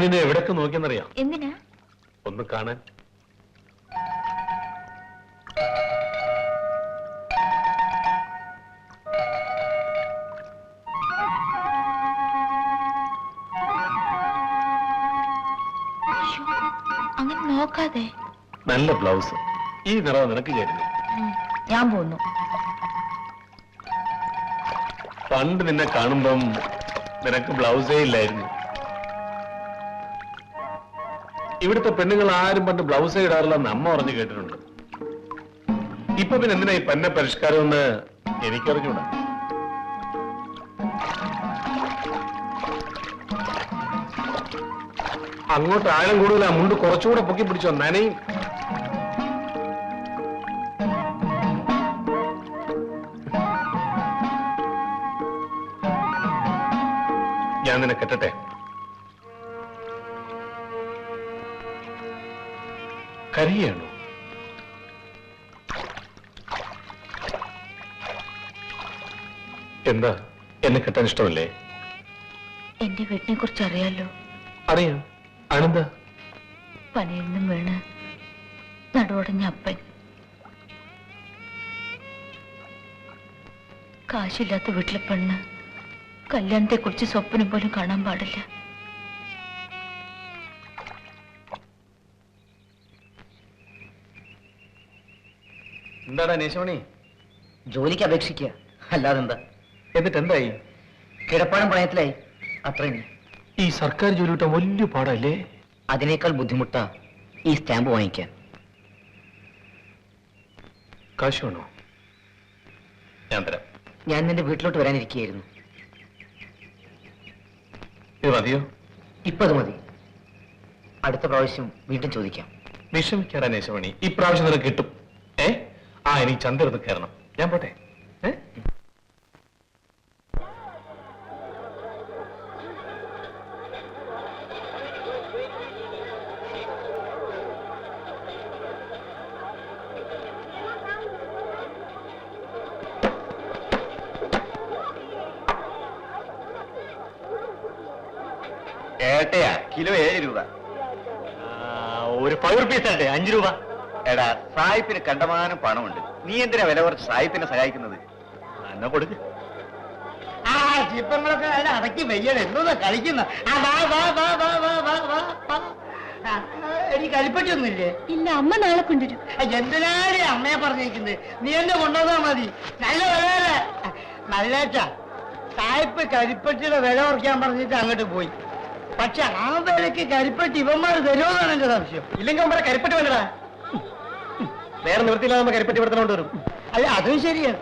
നിന്നെ എവിടൊക്കെ നോക്കിയെന്നറിയാം? എന്തിനാ? ഒന്ന് കാണാൻ. ശ്ശോ, അങ്ങനെ നോക്കാതെ. നല്ല ബ്ലൗസ്. ഈ നിറം നിനക്ക് ചേരുന്നു ഉം, ഞാൻ പോന്നു. പണ്ട് നിന്നെ കാണുമ്പം നിനക്ക് ബ്ലൗസേ ഇല്ലായിരുന്നു. ഇവിടുത്തെ പെണ്ണുങ്ങൾ ആരും പണ്ട് ബ്ലൗസ് ഇടാറില്ലെന്ന് അമ്മ പറഞ്ഞു കേട്ടിട്ടുണ്ട്. ഇപ്പൊ പിന്നെ എന്തിനാ ഈ പെണ്ണ പരിഷ്കാരം എന്ന് എനിക്കറിഞ്ഞൂടാ. അങ്ങോട്ട് ആഴം കൂടുതൽ ആ മുണ്ട് കുറച്ചുകൂടെ പൊക്കി പിടിച്ചോ നനയും. ഞാൻ നിന്നെ കെട്ടട്ടെ. കരയാണോ. എന്താ? എന്നെ കെട്ടാൻ ഇഷ്ടമല്ലേ? എന്റെ വീട്ടിനെ കുറിച്ച് അറിയാലോ. അറിയാം. അനന്ത പനിയിൽ നിന്നും വീണ് നടുവടഞ്ഞ അപ്പൻ. കാശില്ലാത്ത വീട്ടിലെ പെണ്ണ് കല്യാണത്തെ കുറിച്ച് സ്വപ്നം പോലും കാണാൻ പാടില്ല. എന്താടാ നേശമണി ജോലിക്ക് അപേക്ഷിക്കുക. അല്ലാതെന്താ? എന്നിട്ട് എന്തായി കിടപ്പാടം പണയത്തിലായി അത്രയും. ഈ സർക്കാർ ജോലി കിട്ടാൻ വലിയ പാടല്ലേ? അതിനേക്കാൾ ബുദ്ധിമുട്ടാ ഈ സ്റ്റാമ്പ് വാങ്ങിക്കാൻ. കാശ് വേണോ? ഞാൻ തരാം. ഞാൻ നിന്റെ വീട്ടിലോട്ട് വരാനിരിക്കുകയായിരുന്നു. ഇത് മതിയോ? ഇപ്പൊ അത് മതി. അടുത്ത പ്രാവശ്യം വീണ്ടും ചോദിക്കാം. വിഷമിക്കാടാ നേശമണി ഇപ്രാവശ്യം നിനക്ക് കിട്ടും. എനിക്ക് ചന്തെടുത്ത് കയറണം. ഞാൻ പോട്ടെ. ഏട്ടയാ കിലോ ഏഴ് രൂപ. ഒരു ഫൈവ് പീസ് ആട്ടെ അഞ്ചു രൂപ. എടാ സായിപ്പിന് കണ്ടമാനം പണമുണ്ട്. നീ എന്തിനാ വില കുറച്ച് സായിപ്പിനെ സഹായിക്കുന്നത്? എന്നാ കൊടുക്ക്. ആ ചിപ്പങ്ങളൊക്കെ നല്ല അടക്കി വെയ്യണം. എന്തോന്നാ കളിക്കുന്ന? ആ വാ വാ വാ വാ വാ വാ വാ വാ. ആ, എനിക്ക് കളിപ്പറ്റൊന്നുമില്ലേ ഇല്ല അമ്മ നാളെ കൊണ്ടുവരും. ആ, എന്തിനാണ് അമ്മയെ പറഞ്ഞിരിക്കുന്നത് നീ എന്നെ കൊണ്ടുവന്നാ മതി. നല്ല വിലയല്ലേ? നല്ലേച്ചാ സായിപ്പ് കരിപ്പറ്റിയുടെ വില കുറയ്ക്കാൻ പറഞ്ഞിട്ട് അങ്ങോട്ട് പോയി. പക്ഷെ ആ വിലക്ക് കരിപ്പറ്റി ഇവന്മാർ തരുമെന്നാണ് എന്റെ സംശയം. ഇല്ലെങ്കിൽ അവന്മാരെ കരിപ്പറ്റി വേണ്ടടാ. വേറെ നിവൃത്തിയില്ലാതെ നമുക്ക് കരിപ്പറ്റി പെടുത്തണോണ്ട് വരും. അല്ല അതും ശരിയാണ്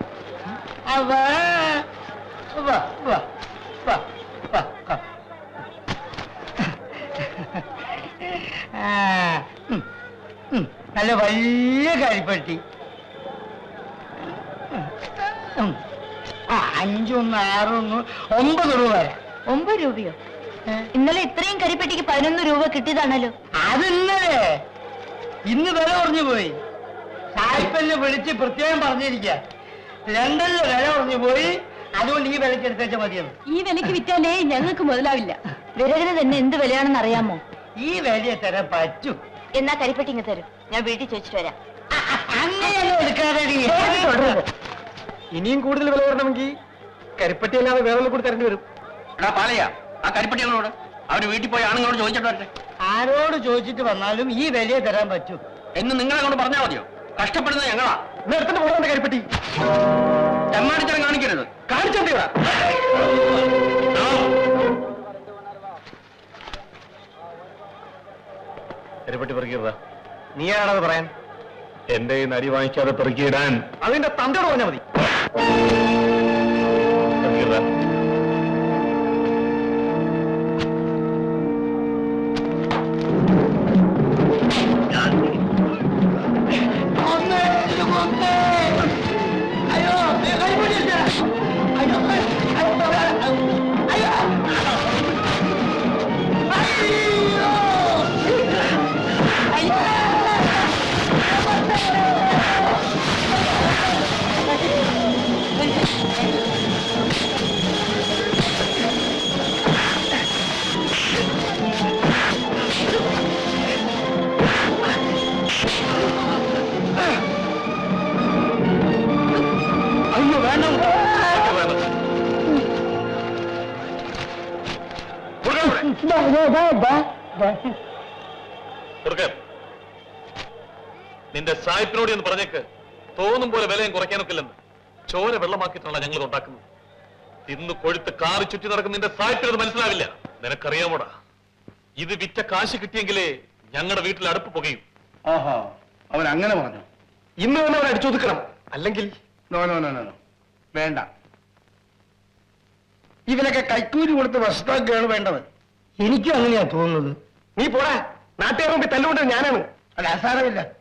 നല്ല വലിയ കരിപ്പറ്റി അഞ്ചൊന്ന് ആറൊന്ന് ഒമ്പത് രൂപ വരാം. ഒമ്പത് രൂപയോ? ഇന്നലെ ഇത്രയും കരിപ്പെട്ടിക്ക് പതിനൊന്ന് രൂപ കിട്ടിയതാണല്ലോ. അതിന്നലെ ഇന്ന് വില കുറഞ്ഞു പോയി. സായിപ്പന്നെ വിളിച്ച് പ്രത്യേകം പറഞ്ഞിരിക്ക. രണ്ടല്ല വില കുറഞ്ഞു പോയി. അതുകൊണ്ട് ഈ വിലക്ക് എടുത്തേച്ച മതിയെന്ന്. ഈ വിലക്ക് വിറ്റാലേ ഞങ്ങൾക്ക് മുതലാവില്ല. വിരകന് തന്നെ എന്ത് വിലയാണെന്ന് അറിയാമോ? ഈ വിലയെ തരാൻ പറ്റൂ. എന്നാ കരിപ്പെട്ടി ഇങ്ങ് തരും. ഞാൻ വീട്ടിൽ ചോദിച്ചിട്ട് വരാം. അങ്ങനെയൊന്നും എടുക്കാതെ നീ. ഇനിയും കൂടുതൽ വില വരണമെങ്കിൽ കരിപ്പെട്ടി അല്ലാതെ വേറെ കൂടി തരേണ്ടി വരും. എടാ പാലയ ആ കരിപ്പട്ടികളോട് അവർ വീട്ടിൽ പോയി ആണുങ്ങളോട് ചോദിച്ചിട്ട് വരട്ടെ. ആരോട് ചോദിച്ചിട്ട് വന്നാലും ഈ വിലയെ തരാൻ പറ്റൂ. എന്ന് നിങ്ങളെ കൊണ്ട് പറഞ്ഞാൽ മതിയോ? കഷ്ടപ്പെടുന്നത് ഞങ്ങളാ. എടുത്തിട്ട് പോകണ്ട കരിപ്പറ്റി തെമ്മാടിത്തരം കാണിക്കരുത്. കാണിച്ചോണ്ടേ കരിപ്പട്ടി പെറുക്കിയതാ. നീയാണത് പറയാൻ? എന്റെ ഈ നരി വാങ്ങിക്കാതെ പെറുക്കിയിടാൻ. അതിന്റെ തന്തയോട് പറഞ്ഞാൽ മതി. സായിപ്പിനോട് എന്ന് പറഞ്ഞേക്ക് തോന്നും പോലെ വിലയും കുറയ്ക്കാനൊക്കില്ലെന്ന്. ചോര വെള്ളമാക്കിയിട്ടാണ് ഞങ്ങൾ ഉണ്ടാക്കുന്നത്. ഇന്ന് കൊഴുത്ത് കാറി ചുറ്റി നടക്കുന്ന നിന്റെ സായിപ്പിനത് മനസ്സിലാവില്ല. നിനക്കറിയാമോടാ? ഇത് വിറ്റ കാശ് കിട്ടിയെങ്കിലേ ഞങ്ങളുടെ വീട്ടിൽ അടുപ്പ് പുകയും. ആഹാ അവൻ അങ്ങനെ പറഞ്ഞു. ഇന്ന് തന്നെ അവൻ അടിച്ചൊതുക്കണം. അല്ലെങ്കിൽ? No no no no no. വേണ്ട. ഇവനൊക്കെ കൈക്കൂലി കൊടുത്ത് വശത്താക്കുകയാണ് വേണ്ടത്. എനിക്കും അങ്ങനെയാ തോന്നുന്നത്. നീ പോടാ. നാട്ടുകാർ മുമ്പിൽ തല്ലുകൊണ്ടത് ഞാനാണ്. അത് അസാരമില്ല.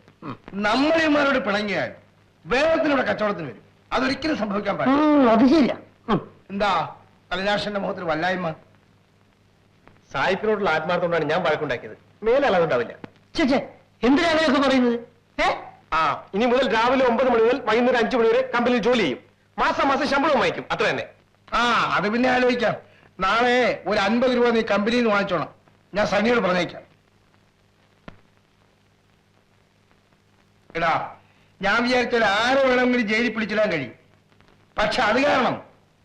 നമ്മളിമാരോട് പിണങ്ങിയാൽ വേഗത്തിലൂടെ കച്ചവടത്തിന് വരും. അതൊരിക്കലും സംഭവിക്കാൻ പാടില്ല. അത് ശരിയാ. എന്താ? കലിനാശന്റെ മുഖത്തിൽ വല്ലായ്മ? സായിപ്പിനോടുള്ള ആത്മാർത്ഥം കൊണ്ടാണ് ഞാൻ വഴക്കുണ്ടാക്കിയത്. മേലെ ഉണ്ടാവില്ല എന്തിനാണ് എന്തിനാ അങ്ങനെയൊക്കെ പറയുന്നത്? ഏ? ആ ഇനി മുതൽ രാവിലെ ഒമ്പത് മണി മുതൽ വൈകുന്നേരം അഞ്ചു മണി വരെ കമ്പനിയിൽ ജോലി ചെയ്യും. മാസം മാസം ശമ്പളവും വാങ്ങിക്കും. അത്ര തന്നെ. ആ അത് പിന്നെ ആലോചിക്കാം. നാളെ ഒരു അൻപത് രൂപ നീ കമ്പനിയിൽ നിന്ന് വാങ്ങിച്ചോണം ഞാൻ സണ്ണിയോട് പറഞ്ഞേക്കാം. എടാ ഞാൻ വിചാരിച്ചാൽ ആരെ വേണമെങ്കിലും ജയിലിൽ പിടിച്ചിടാൻ കഴിയും. പക്ഷെ അത് കാരണം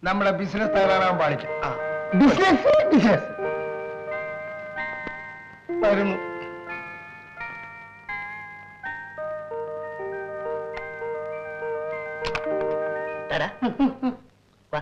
നമ്മുടെ ബിസിനസ് തകരാറാൻ പാടില്ല. ആ ബിസിനസ് ബിസിനസ് വരുന്നു. വാ.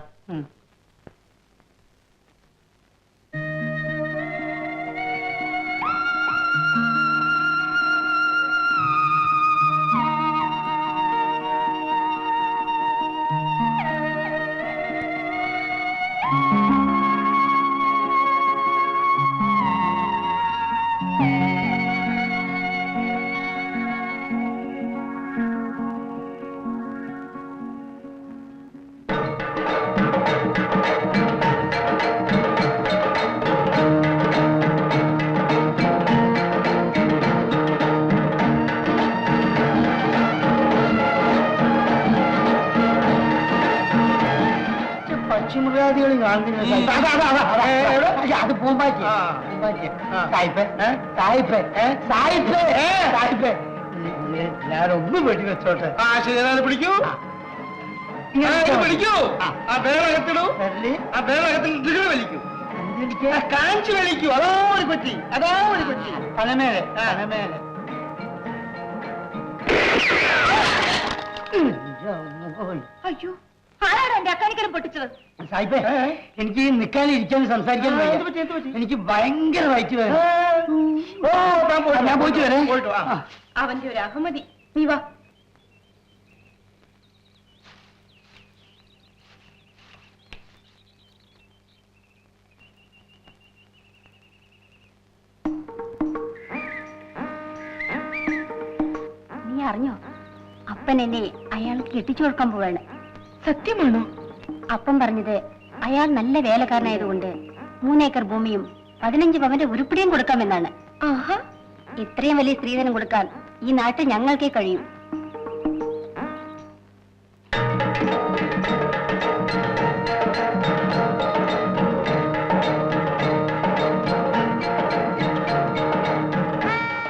പക്ഷിമൃഗാദികൾ കാണുന്നില്ല അതാ, പൂമ്പാറ്റി. സായിപ്പ്. സായിപ്പ്. സായിപ്പ്. സായിപ്പ്. ഞാനൊന്ന് വെടി വെച്ചോട്ടെ. ആ ശരി പിടിക്കൂ? പിടിക്കൂ. ആ. വേറകത്തിടൂ ആ വേറകത്തിൽ വലിക്കൂ. കാഞ്ചി വലിക്കൂ. അതാ ഒരു കൊച്ചി. അതാ ഒരു കൊച്ചി. പനമേലെ പനമേലെ അയ്യോ. ആരാണ് എന്റെ അക്കാനിക്കരം പൊട്ടിച്ചത്? സായിപ്പേ എനിക്ക് നിൽക്കാനും ഇരിക്കാനും സംസാരിക്കാനും ആ, എന്ത് പറ്റി, എന്ത് പറ്റി? എനിക്ക് ഭയങ്കര വയറ്റ് ഓ ഞാൻ പോയിട്ട് ഞാൻ പോയിട്ട് വരാം. പോയിട്ട് വാ. ആ. അവന്റെ ഒരു അഹമതി നീ വാ. നീ അറിഞ്ഞോ? അപ്പൻ എന്നെ അയാൾക്ക് കെട്ടിച്ചു കൊടുക്കാൻ പോവാണ്. സത്യമാണോ? അപ്പം പറഞ്ഞത് അയാൾ നല്ല വേലക്കാരനായതുകൊണ്ട് മൂന്നേക്കർ ഭൂമിയും പതിനഞ്ച് പവന്റെ ഉരുപ്പിടിയും കൊടുക്കാമെന്നാണ്. ആഹാ. ഇത്രയും വലിയ സ്ത്രീധനം കൊടുക്കാൻ ഈ നാട്ടിൽ ഞങ്ങൾക്കേ കഴിയും.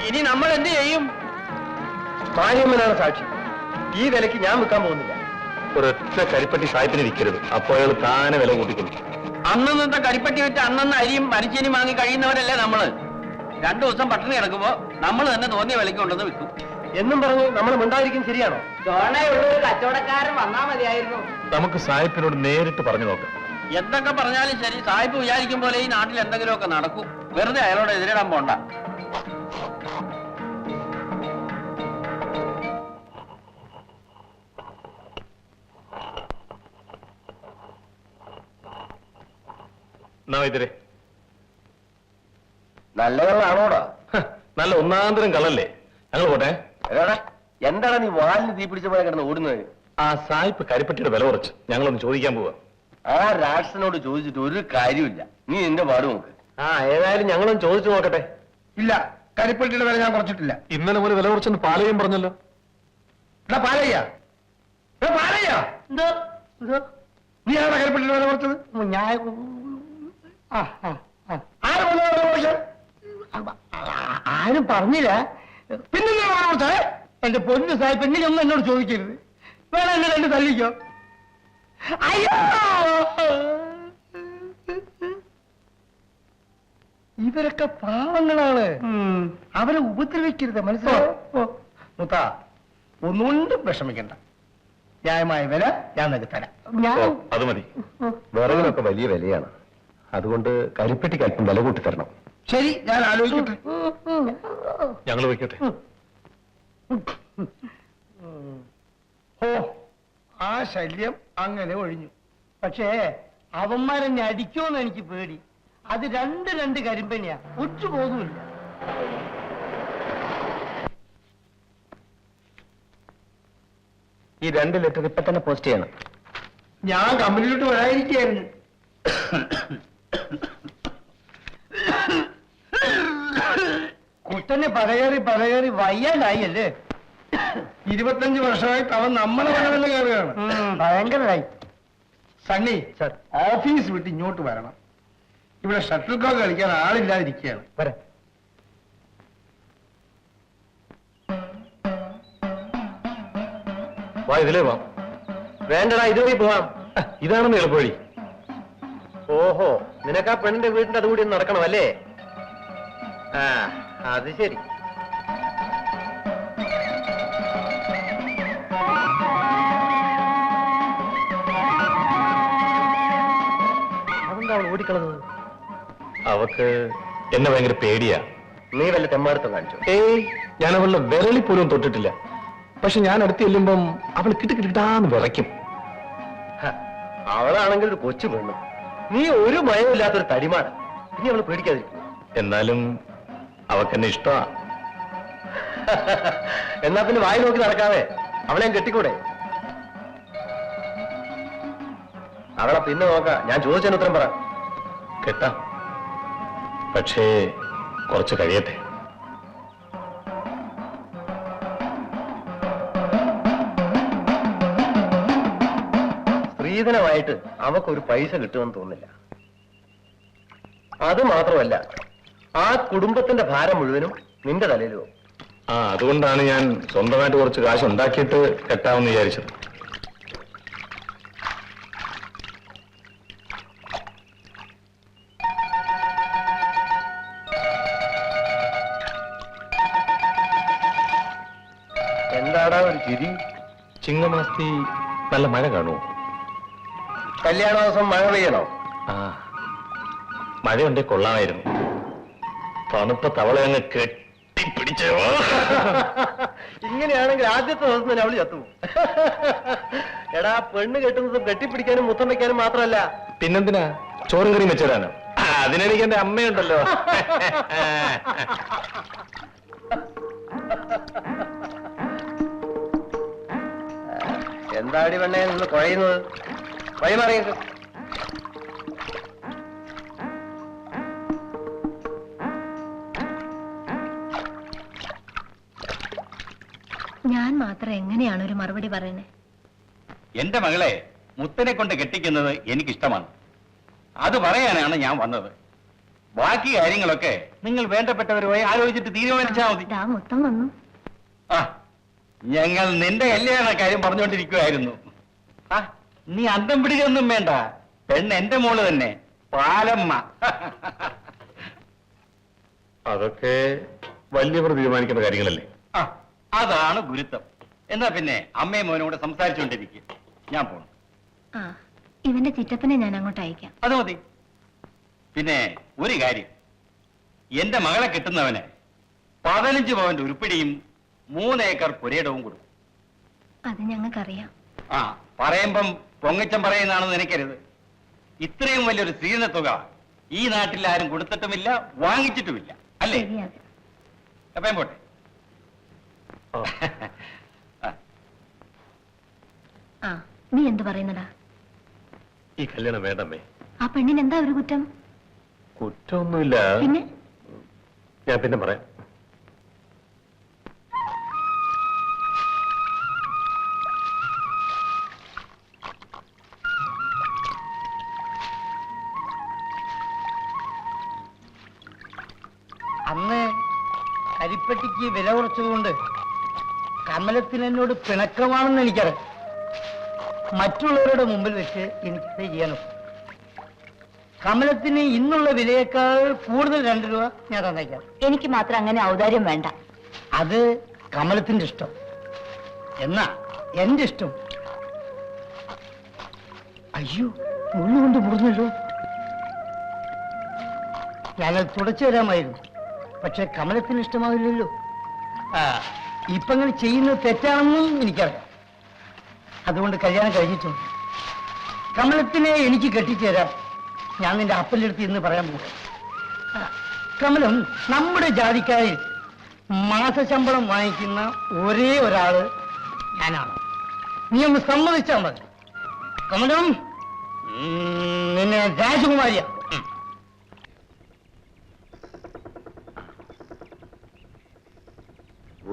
ഇനി നമ്മൾ എന്ത് ചെയ്യും? സാക്ഷി. ഈ വിലക്ക് ഞാൻ വിൽക്കാൻ പോകുന്നില്ല. ഒരൊറ്റ കരിപ്പട്ടി സായിപ്പിന് വിൽക്കരുത്. അപ്പോൾ അയാൾ താനെ വില കൂട്ടിക്കൊള്ളു അന്നന്നത്തെ കരിപ്പട്ടി വിറ്റ് അന്നന്ന് അരിയും മരിച്ചനും വാങ്ങി കഴിയുന്നവരല്ലേ നമ്മൾ? രണ്ടു ദിവസം പട്ടിണി കിടക്കുമ്പോ നമ്മൾ തന്നെ തോന്നിയ വിലക്ക് കൊണ്ടുവന്ന് വിൽക്കും. എന്നും പറഞ്ഞു നമ്മൾ മിണ്ടായിരിക്കും ശരിയാണോ? ഒരു കച്ചവടക്കാരൻ വന്നാ മതിയായിരുന്നു. നമുക്ക് സായിപ്പിനോട് നേരിട്ട് പറഞ്ഞു നോക്കാം. എന്തൊക്കെ പറഞ്ഞാലും ശരി സായിപ്പ് വിചാരിക്കും പോലെ ഈ നാട്ടിൽ എന്തെങ്കിലുമൊക്കെ നടക്കും. വെറുതെ അയാളോട് എതിരിടാൻ പോണ്ട. എന്നാ നല്ല നല്ലതാണോടാ നല്ല ഒന്നാന്തരം കളല്ലേ ഞങ്ങൾ പോട്ടെ. എന്താണ് നീ വാലിന് തീ പിടിച്ച പോലെ കിടന്ന് ഓടുന്നത്? ആ സായിപ്പ് കരിപ്പട്ടിയുടെ വില കുറച്ച്. ഞങ്ങളൊന്ന് ചോദിക്കാൻ പോവാ. ആ രാഷ്ട്രനോട് ചോദിച്ചിട്ട് ഒരു കാര്യമില്ല നീ എന്റെ പാട് നോക്ക്. ആ ഏതായാലും ഞങ്ങളൊന്ന് ചോദിച്ചു നോക്കട്ടെ. ഇല്ല കരിപ്പട്ടിയുടെ വില ഞാൻ കുറച്ചിട്ടില്ല. ഇന്നലെ പോലെ വില കുറച്ചെന്ന് പാലയും പറഞ്ഞല്ലോ. എടാ പാലയ്യ. എടാ പാലയ്യ. എന്തോ? നീ നീയാണ് കരിപ്പട്ടിയുടെ വില കുറച്ചത്? ഞാൻ. ആര് പറഞ്ഞു ആ- ആരും പറഞ്ഞില്ല. പിന്നെ എന്റെ പൊന്നു സാഹിബ് ഒന്നും എന്നോട് ചോദിക്കരുത്. വേണം എന്നെ രണ്ട് തല്ലിക്കോ. അയ്യോ! ഇവരൊക്കെ പാവങ്ങളാണ്. അവരെ ഉപദ്രവിക്കരുത് മനസ്സിലായോ? മുത്ത ഒന്നുകൊണ്ടും വിഷമിക്കണ്ട. ന്യായമായ വില ഞാൻ നിനക്ക് തരാം. അത് മതി. വിറകിനൊക്കെ വലിയ വിലയാണ്. അതുകൊണ്ട് കരിപ്പെട്ടിക്ക് അല്പം വില കൂട്ടി തരണം. ശരി ഞാൻ ആലോചിക്കട്ടെ. ഞങ്ങൾ വയ്ക്കട്ടെ. ഓ ആ ശല്യം അങ്ങനെ ഒഴിഞ്ഞു. പക്ഷേ അവന്മാരെന്നെ അടിക്കുമെന്ന് എനിക്ക് പേടി. അത് രണ്ട് രണ്ട് കരിമ്പനിയാ ഒറ്റ പോകുന്നില്ല ഈ രണ്ട് ലെറ്റർ ഇപ്പൊ തന്നെ പോസ്റ്റ് ചെയ്യണം. ഞാൻ കമ്പനിയിലോട്ട് വരാതിരിക്കായിരുന്നു കുട്ടനെ പലകേറി പലകേറി വയ്യാലായി അല്ലേ ഇരുപത്തഞ്ച് വർഷമായിട്ട് അവൻ നമ്മളെ വരവല്ല കയറുകയാണ്. ഭയങ്കരമായി. സണ്ണി സർ. ഓഫീസ് വിട്ട് ഇങ്ങോട്ട് വരണം. ഇവിടെ ഷട്ടിൽ കോക്ക് കളിക്കാൻ ആളില്ലാതിരിക്കുകയാണ്. വരാം. വാ ഇതിലേ വാ. വേണ്ടടാ ഇതുവഴി പോവാം. ഇതാണെന്ന് എളുപ്പവഴി. ഓഹോ നിനക്ക് ആ പെണ്ണിന്റെ വീടിന്റെ അതുകൂടി ഒന്ന് നടക്കണം അല്ലേ ആ. അത് ശരി. അതെന്താ അവൾ ഓടിക്കളഞ്ഞത്? അവക്ക് എന്നെ ഭയങ്കര പേടിയാ. നീ വല്ല തെമ്മാടുത്തം കാണിച്ചു? ഏയ് ഞാൻ അവളുടെ വിരളി പോലും തൊട്ടിട്ടില്ല. പക്ഷെ ഞാൻ അടുത്ത് ചെല്ലുമ്പം അവൾ കിട്ടുകിട്ടാന്ന് വിറയ്ക്കും. അവളാണെങ്കിൽ ഒരു കൊച്ചു പെണ്ണു. നീ ഒരു മയമില്ലാത്തൊരു തടിമാണ് ഇനി അവൾ പേടിക്കാതിരിക്കുന്നു എന്നാലും അവക്കെന്നെ ഇഷ്ടമാ. എന്നാ പിന്നെ വായി നോക്കി നടക്കാവേ. അവളെ കെട്ടിക്കൂടെ? അവളെ പിന്നെ നോക്കാം. ഞാൻ ചോദിച്ചതിന് ഉത്തരം പറ. കേട്ടാ. പക്ഷേ കുറച്ച് കഴിയട്ടെ. സ്ത്രീധനമായിട്ട് അവക്കൊരു പൈസ കിട്ടുമെന്ന് തോന്നില്ല അത് മാത്രമല്ല ആ കുടുംബത്തിന്റെ ഭാരം മുഴുവനും നിന്റെ തലയിലോ ആ അതുകൊണ്ടാണ് ഞാൻ സ്വന്തമായിട്ട് കുറച്ച് കാശ് ഉണ്ടാക്കിയിട്ട് കെട്ടാമെന്ന് വിചാരിച്ചത്. എന്താടാ ഒരു ചിരി? ചിങ്ങമാസത്തി നല്ല മഴ കാണുമോ? കല്യാണ ദിവസം മഴ പെയ്യണോ? ആ മഴയുണ്ടെങ്കിൽ കൊള്ളാമായിരുന്നു. തണുത്ത തവള അങ്ങ് കെട്ടിപ്പിടിച്ചോ ഇങ്ങനെയാണെങ്കിൽ ആദ്യത്തെ ദിവസം തന്നെ അവൾ ചത്തു എടാ പെണ്ണ് കെട്ടുന്നതും കെട്ടിപ്പിടിക്കാനും മുത്തം വെക്കാനും മാത്രമല്ല. പിന്നെന്തിനാ? ചോറും കറിയും വെച്ചിടാനോ അതിനെനിക്ക് എന്റെ അമ്മയുണ്ടല്ലോ. എന്താടി പെണ്ണേ നിന്ന് കുഴയുന്നത്? വഴിമാറിയത് ഞാൻ മാത്രം എങ്ങനെയാണ് ഒരു മറുപടി പറയുന്നത് എന്റെ മകളെ മുത്തനെ കൊണ്ട് കെട്ടിക്കുന്നത് എനിക്കിഷ്ടമാണ്. അത് പറയാനാണ് ഞാൻ വന്നത്. ബാക്കി കാര്യങ്ങളൊക്കെ നിങ്ങൾ വേണ്ടപ്പെട്ടവരുമായി ആലോചിച്ചിട്ട് തീരുമാനിച്ചാൽ മതി. ദാ മുത്തം വന്നു. ആ ഞങ്ങൾ നിന്റെ കല്യാണ കാര്യം പറഞ്ഞുകൊണ്ടിരിക്കുവായിരുന്നു. ആ നീ അന്തം പിടിക്കൊന്നും വേണ്ട. പെണ്ണ് എന്റെ മോൾ തന്നെ. പാലമ്മ. അതൊക്കെ വലിയവർ തീരുമാനിക്കുന്ന കാര്യങ്ങളല്ലേ? ആ അതാണ് ഗുരുത്വം. എന്നാ പിന്നെ അമ്മയും മോനും കൂടെ സംസാരിച്ചുകൊണ്ടിരിക്കും ഞാൻ പോണു. ആ ഇവന്റെ ചിറ്റപ്പനെ ഞാൻ അങ്ങോട്ട് അയക്കാം. അത് മതി. പിന്നെ ഒരു കാര്യം. എന്റെ മകളെ കിട്ടുന്നവന് പതിനഞ്ച് പവന്റെ ഉരുപ്പിടിയും മൂന്നേക്കർ പുരയിടവും കൊടുക്കും. അത് ഞങ്ങൾക്കറിയാം. ആ പറയുമ്പം പൊങ്ങച്ചം പറയുന്നതാണെന്ന് നിനക്കരുത് ഇത്രയും വലിയൊരു സ്ത്രീധന തുക ഈ നാട്ടിൽ ആരും കൊടുത്തിട്ടുമില്ല വാങ്ങിച്ചിട്ടുമില്ല. അല്ലേ? ശരിയത് എപ്പം പോട്ടെ. ആ, നീ എന്ത് പറയുന്നടാ? ഈ കല്യാണം വേണ്ടമ്മേ. ആ പെണ്ണിന് എന്താ ഒരു കുറ്റം? കുറ്റമൊന്നുമില്ല. പിന്നെ? ഞാൻ പിന്നെ പറയാം. അന്ന് കരിപ്പട്ടിക്ക് വില കുറച്ചതുകൊണ്ട് കമലത്തിന് എന്നോട് പിണക്കമാണെന്ന് എനിക്കറിയാം. മറ്റുള്ളവരുടെ മുമ്പിൽ വെച്ച് എനിക്കത് ചെയ്യാനും കമലത്തിന് ഇന്നുള്ള വിലയേക്കാൾ കൂടുതൽ രണ്ട് രൂപ ഞാൻ തന്നേക്കാം. എനിക്ക് മാത്രം അങ്ങനെ ഔദാര്യം വേണ്ട. അത് കമലത്തിന്റെ ഇഷ്ടം. എന്നാ എന്റെ ഇഷ്ടം. അയ്യോ മുള്ളുകൊണ്ട് മുറിഞ്ഞല്ലോ ഞാനത് തുടച്ചു തരാമായിരുന്നു. പക്ഷെ കമലത്തിന് ഇഷ്ടമാവില്ലല്ലോ. ആ ഇപ്പൊ അങ്ങനെ ചെയ്യുന്നത് തെറ്റാണെന്നും എനിക്കറിയാം. അതുകൊണ്ട് കല്യാണം കഴിഞ്ഞിട്ടുണ്ട് കമലത്തിനെ എനിക്ക് കെട്ടിച്ചേരാം ഞാൻ നിന്റെ അപ്പന്റെ അടുത്ത് ഇന്ന് പറയാൻ പോകും കമലം നമ്മുടെ ജാതിക്കാരിൽ മാസശമ്പളം വാങ്ങിക്കുന്ന ഒരേ ഒരാൾ ഞാനാണ്. നീ ഒന്ന് സമ്മതിച്ചാൽ മതി. കമലം നിന്നെ രാജകുമാരിയ.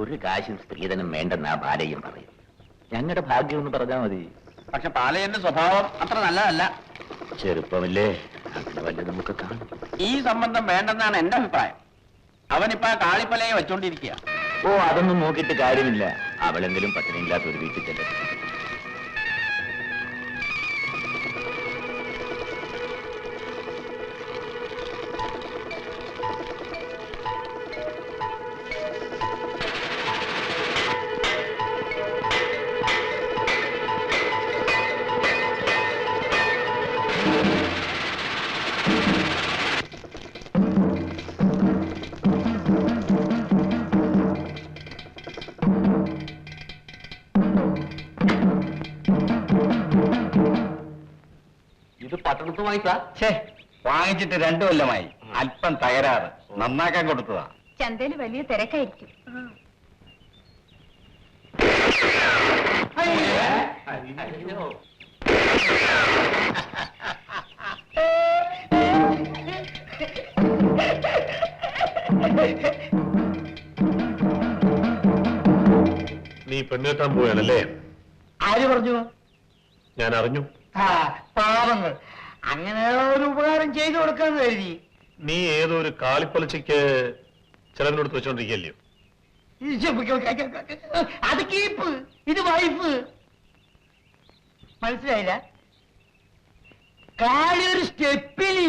ഒരു കാശും സ്ത്രീധനം വേണ്ടെന്ന് ആ ബാലയും പറയും. ഞങ്ങളുടെ ഭാഗ്യം എന്ന് പറഞ്ഞാൽ മതി. പക്ഷെ പാലയന്റെ സ്വഭാവം അത്ര നല്ലതല്ല. ചെറുപ്പമില്ലേ അങ്ങനെ വല്ല നമുക്ക് കാണും. ഈ സംബന്ധം വേണ്ടെന്നാണ് എന്റെ അഭിപ്രായം. അവനിപ്പോ ആ കാളിപ്പലയെ വെച്ചോണ്ടിരിക്കുക ഓ അതൊന്നും നോക്കിയിട്ട് കാര്യമില്ല. അവളെങ്കിലും പട്ടിണിയില്ലാത്ത ഒരു വീട്ടിൽ ചെല്ലും പട്ടണത്ത് വാങ്ങിച്ചാ ഛേ വാങ്ങിച്ചിട്ട് രണ്ടു കൊല്ലമായി. അല്പം തകരാറ്. നന്നാക്കാൻ കൊടുത്തതാ. ചന്തയിൽ വലിയ തിരക്കായിരിക്കും. നീ പെണ്ണുകെട്ടാൻ പോയാണല്ലേ ആര് പറഞ്ഞു? ഞാൻ അറിഞ്ഞു ആ പാവങ്ങൾ. അങ്ങനെ ഒരു ഉപകാരം ചെയ്തു കൊടുക്കാന്ന് കരുതി. നീ ഏതോ ഒരു കാളിപ്പലിച്ചയ്ക്ക് ചിലവിനോട് വെച്ചോണ്ടിരിക്കല്ലോ അത് കീപ്പ് ഇത് വൈഫ്. മനസ്സിലായില്ല? കാളി ഒരു സ്റ്റെപ്പിനി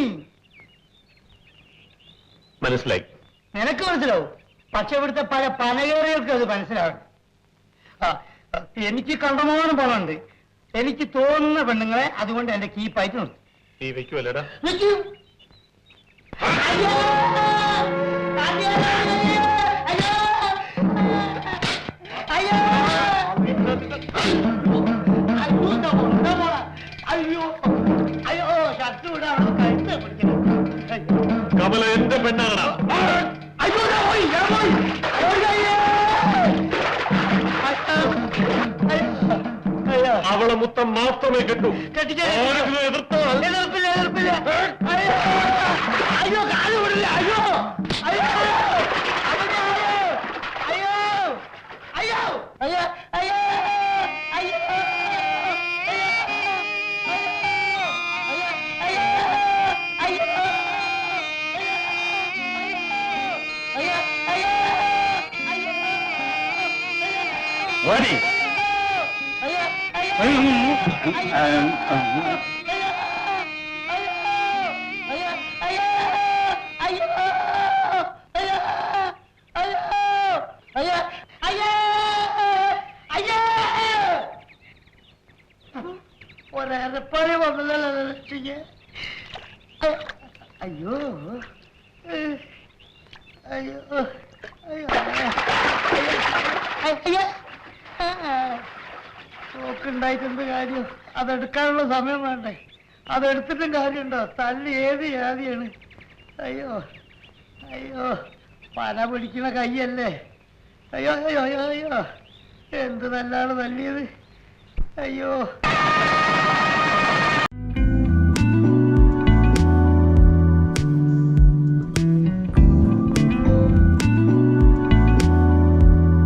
മനസ്സിലായി. നിനക്ക് മനസ്സിലാവും. പക്ഷെ ഇവിടുത്തെ പല പനകേറികൾക്ക് അത് മനസ്സിലാവും ആ, എനിക്ക് കണ്ടമാനം പണമുണ്ട്. എനിക്ക് തോന്നുന്ന പെണ്ണുങ്ങളെ അതുകൊണ്ട് എന്റെ കീപ്പായിട്ട് നിർത്തും. തീ വെക്കുവല്ലേടാ? കമല എന്റെ പെണ്ണാണ് അയ്യോ പോയി പോയി. കെട്ടാനുള്ള മുത്തം മാത്രമേ കെട്ടൂ. ആരെങ്കിലും എതിർത്താൽ അയ്യോ കാലു വിടില്ല അയ്യോ. അയ്യോ അയ്യോ. അയ്യോ അയ്യോ. ஒரு பழைய நினைச்சீங்க ஐயோ ஐயோ ஐயோ ஐயோ അയ്യോ നോക്കുണ്ടായിട്ടെന്ത് കാര്യം? അതെടുക്കാനുള്ള സമയം വേണ്ടേ? അതെടുത്തിട്ടും കാര്യമുണ്ടോ? തല്ല് ഏത് ജാതിയാണ്? അയ്യോ അയ്യോ പല പിടിക്കുന്ന കൈയല്ലേ അയ്യോ അയ്യോ അയ്യോ അയ്യോ. എന്ത് നല്ലാണ് തല്ലിയത്? അയ്യോ.